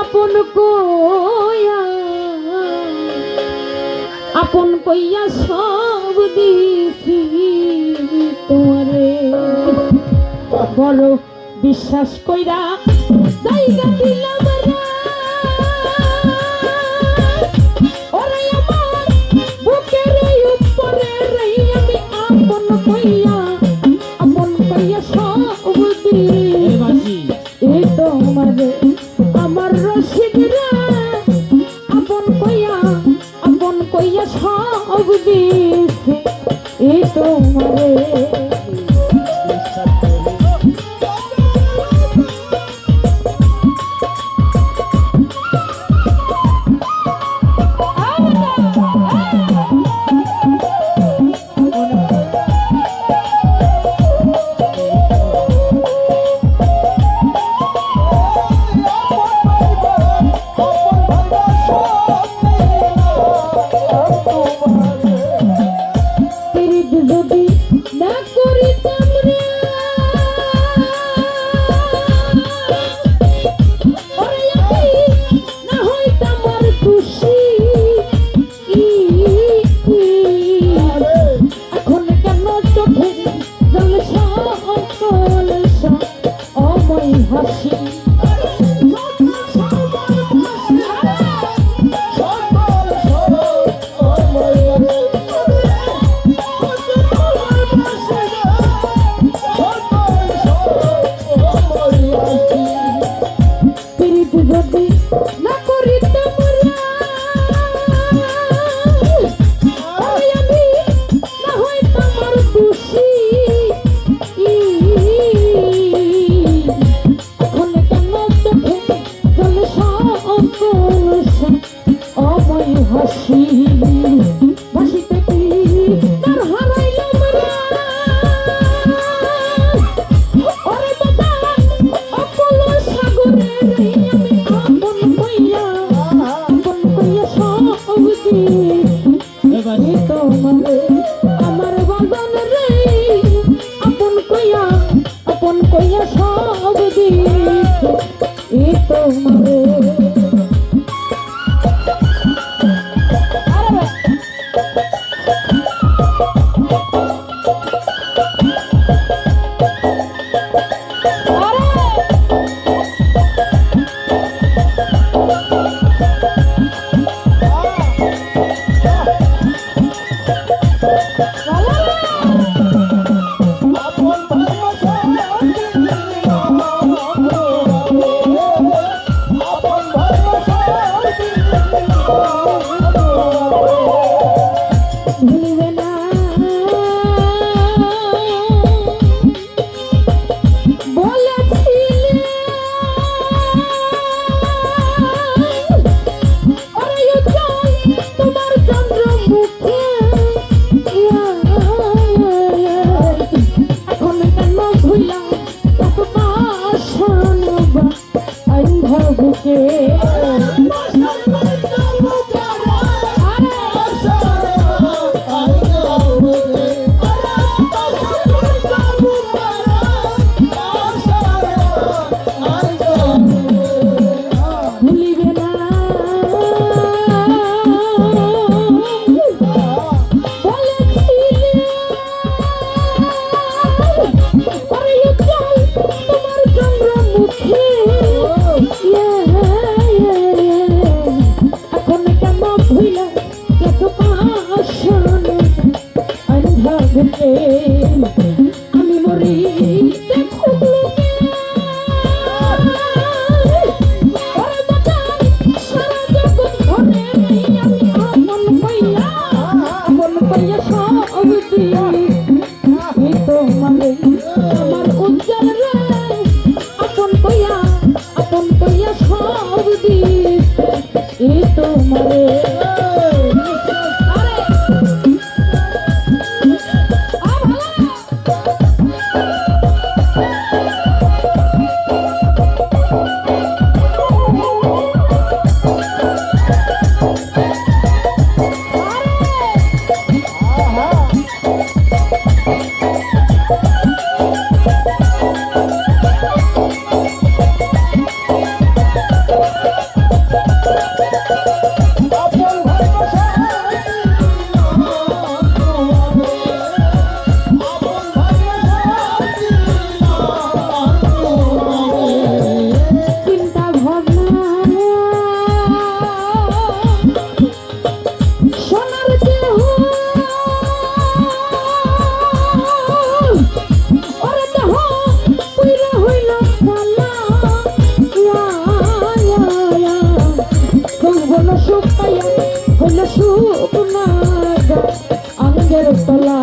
আপন কয়া আপন কইয়া সব দিছি তোমারে। বলো বিশ্বাস কইরা জায়গা দিলাম Tchau. আছে দিস এ তোমারে। আরে! শুকনা আঙ্গের তলা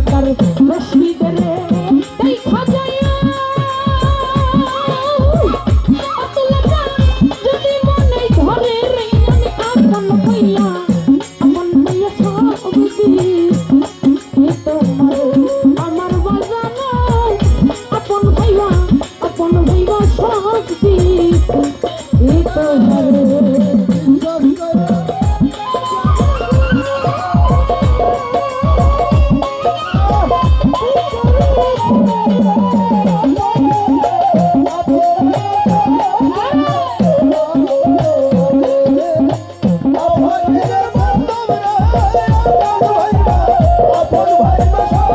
তলা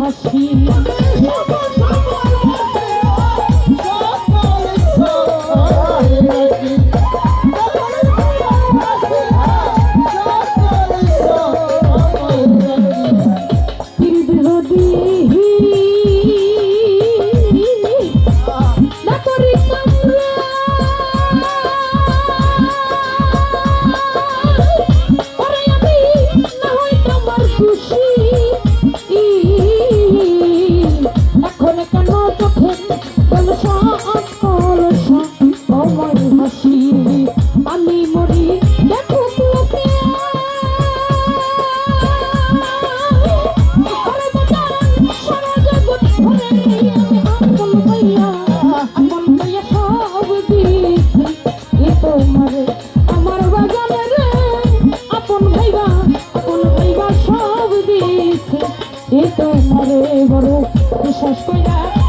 হাসি cuidar.